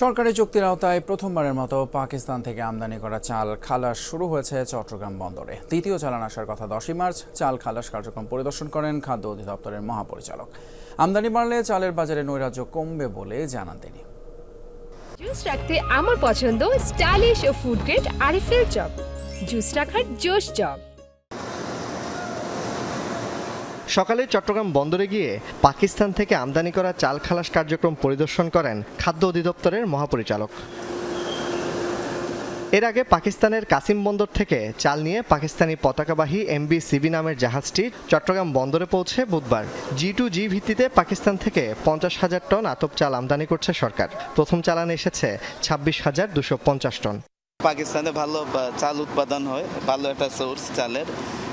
সরকারি চুক্তির আওতায় প্রথমবারের মতো পাকিস্তান থেকে আমদানি করা চাল খালাস শুরু হয়েছে চট্টগ্রাম বন্দরে। দ্বিতীয় চালান আসার কথা দশই মার্চ। চাল খালাস কার্যক্রম পরিদর্শন করেন খাদ্য অধিদপ্তরের মহাপরিচালক। আমদানি বাড়লে চালের বাজারে নৈরাজ্য কমবে বলে জানান তিনি। জুস রাখতে আমার পছন্দ স্টাইলিশ ও ফুড গ্রেড আরিফেল চপ। জুস রাখার জোশ চপ। সকালে চট্টগ্রাম বন্দরে গিয়ে পাকিস্তান থেকে আমদানি করা চাল খালাস কার্যক্রম পরিদর্শন করেন খাদ্য অধিদপ্তরের মহাপরিচালক। এর আগে পাকিস্তানের কাসিম বন্দর থেকে চাল নিয়ে পাকিস্তানি পতাকাবাহী এমবি সিবি নামের জাহাজটি চট্টগ্রাম বন্দরে পৌঁছে বুধবার। জি টু জি ভিত্তিতে পাকিস্তান থেকে পঞ্চাশ হাজার টন আতপ চাল আমদানি করছে সরকার। প্রথম চালান এসেছে ছাব্বিশ হাজার দুশো পঞ্চাশ টন। পাকিস্তানে ভালো চাল উৎপাদন হয়, ভালো একটা সোর্স চালের।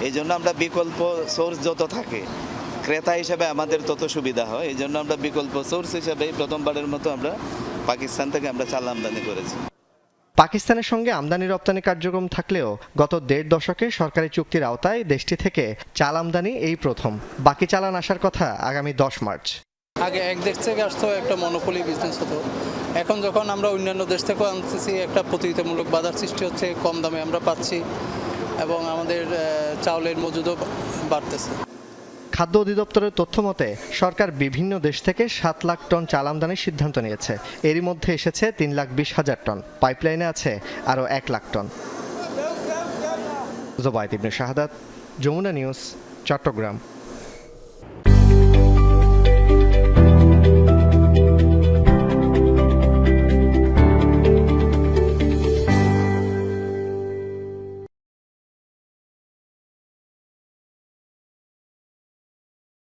এই জন্য আমরা বিকল্প সোর্স যত থাকে, ক্রেতা হিসেবে আমাদের তত সুবিধা হয়। এই জন্য আমরা বিকল্প সোর্স হিসেবে প্রথমবারের মতো আমরা পাকিস্তান থেকে আমরা চাল আমদানি করেছি। পাকিস্তানের সঙ্গে আমদানি রপ্তানি কার্যক্রম থাকলেও গত দেড় দশকে সরকারি চুক্তির আওতায় দেশটি থেকে চাল আমদানি এই প্রথম। বাকি চালান আসার কথা আগামী দশ মার্চ। আগে এক দেশ থেকে আসতো, একটা মনোপলি বিজনেস হতো। এখন যখন আমরা অন্যান্য দেশ থেকেও আনতেছি, একটা প্রতিযোগিতামূলক বাজার সৃষ্টি হচ্ছে, কম দামে আমরা পাচ্ছি এবং আমাদের চাউলের মজুদও বাড়তেছে। খাদ্য অধিদপ্তরের তথ্য মতে, সরকার বিভিন্ন দেশ থেকে সাত লাখ টন চাল আমদানির সিদ্ধান্ত নিয়েছে। এরই মধ্যে এসেছে তিন লাখ বিশ হাজার টন। পাইপলাইনে আছে আরও এক লাখ টন। জোবায়দ শাহাদাত, যমুনা নিউজ, চট্টগ্রাম।